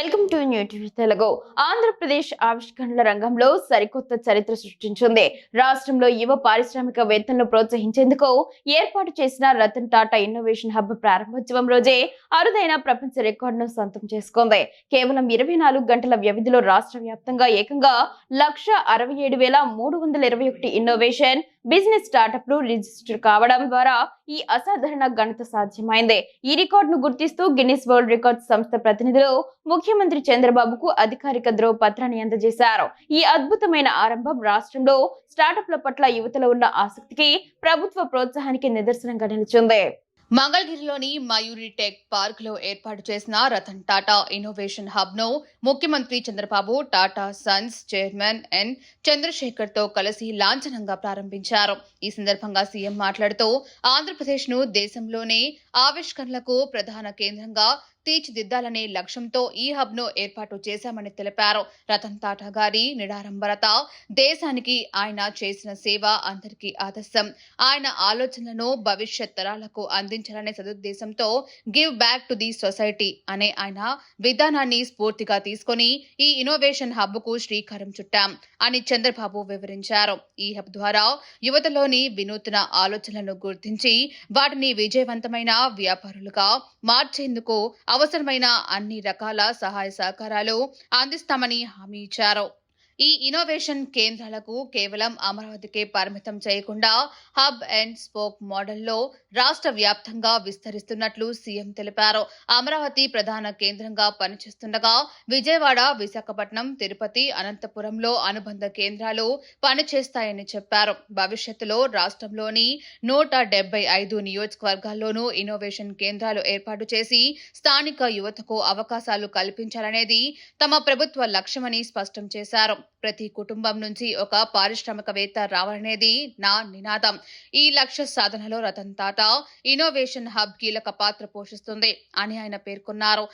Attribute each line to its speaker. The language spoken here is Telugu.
Speaker 1: Welcome to new TV Telugu. Andhra Pradesh ఆవిష్కరణల రంగంలో సరికొత్త చరిత్ర సృష్టించింది. రాష్ట్రంలో యువ పారిశ్రామికవేత్తలను ప్రోత్సహించేందుకు ఏర్పాటు చేసిన రతన్ టాటా ఇన్నోవేషన్ హబ్ ప్రారంభోత్సవం రోజే అరుదైన ప్రపంచ రికార్డును సొంతం చేసుకుంది. కేవలం ఇరవై నాలుగు గంటల వ్యవధిలో రాష్ట్ర వ్యాప్తంగా ఏకంగా లక్ష అరవై ఏడు వేల మూడు వందల ఇరవై ఒకటి ఇన్నోవేషన్ బిజినెస్ స్టార్టప్లు రిజిస్టర్ కావడం ద్వారా ఈ అసాధారణ ఘనత సాధ్యమైంది. ఈ రికార్డును గుర్తిస్తూ గిన్నిస్ వరల్డ్ రికార్డ్స్ సంస్థ ప్రతినిధులు ముఖ్యమంత్రి చంద్రబాబుకు అధికారిక ధ్రువ పత్రాన్ని అందజేశారు. ఈ అద్భుతమైన ఆరంభం రాష్ట్రంలో స్టార్టప్ల పట్ల యువతలో ఉన్న ఆసక్తికి ప్రభుత్వ ప్రోత్సాహానికి నిదర్శనంగా నిలిచింది.
Speaker 2: మంగళగిరిలోని మయూరి టెక్ పార్క్లో ఏర్పాటు చేసిన రతన్ టాటా ఇన్నోవేషన్ హబ్ను ముఖ్యమంత్రి Chandrababu Tata sons chairman N చంద్రశేఖర్తో కలిసి లాంఛనంగా ప్రారంభించారు. ఈ సందర్భంగా సీఎం మాట్లాడుతూ ఆంధ్రప్రదేశ్ను దేశంలోనే ఆవిష్కరణలకు ప్రధాన కేంద్రంగా తీర్చిదిద్దాలనే లక్ష్యంతో ఈ హబ్ను ఏర్పాటు చేశామని తెలిపారు. రతన్ టాటా గారి నిడారంభరత దేశానికి ఆయన చేసిన సేవ అందరికీ ఆదర్శం. ఆయన ఆలోచనలను భవిష్యత్ తరాలకు అందించాలనే సదుద్దేశంతో give back to the society అనే ఆయన విధానాన్ని స్ఫూర్తిగా తీసుకొని ఈ ఇన్నోవేషన్ హబ్కు శ్రీకారం చుట్టాం అని చంద్రబాబు వివరించారు. ఈ హబ్ ద్వారా యువతలోని వినూత్న ఆలోచనలను గుర్తించి వాటిని విజయవంతమైన వ్యాపారులుగా మార్చేందుకు అవసరమైన అన్ని రకాల సహాయ సహకారాలు అందిస్తామని హామీ ఇచ్చారు. ఈ ఇన్నోవేషన్ కేంద్రాలకు కేవలం అమరావతికే పరిమితం చేయకుండా హబ్ అండ్ స్పోక్ మోడల్లో రాష్ట్ర వ్యాప్తంగా విస్తరిస్తున్నట్లు సీఎం తెలిపారు. అమరావతి ప్రధాన కేంద్రంగా పనిచేస్తుండగా విజయవాడ విశాఖపట్నం తిరుపతి అనంతపురంలో అనుబంధ కేంద్రాలు పనిచేస్తాయని చెప్పారు. భవిష్యత్తులో రాష్ట్రంలోని నూట డెబ్బై ఐదు నియోజకవర్గాల్లోనూ ఇన్నోవేషన్ కేంద్రాలు ఏర్పాటు చేసి స్థానిక యువతకు అవకాశాలు కల్పించాలనేది తమ ప్రభుత్వ లక్ష్యమని స్పష్టం చేశారు. ప్రతి కుటుంబం నుంచి ఒక పారిశ్రామికవేత్త రావాలనేది నా నినాదం. ఈ లక్ష్య సాధనలో రతన్ టాటా ఇన్నోవేషన్ హబ్ కీలక పాత్ర పోషిస్తుంది అని ఆయన పేర్కొన్నారు.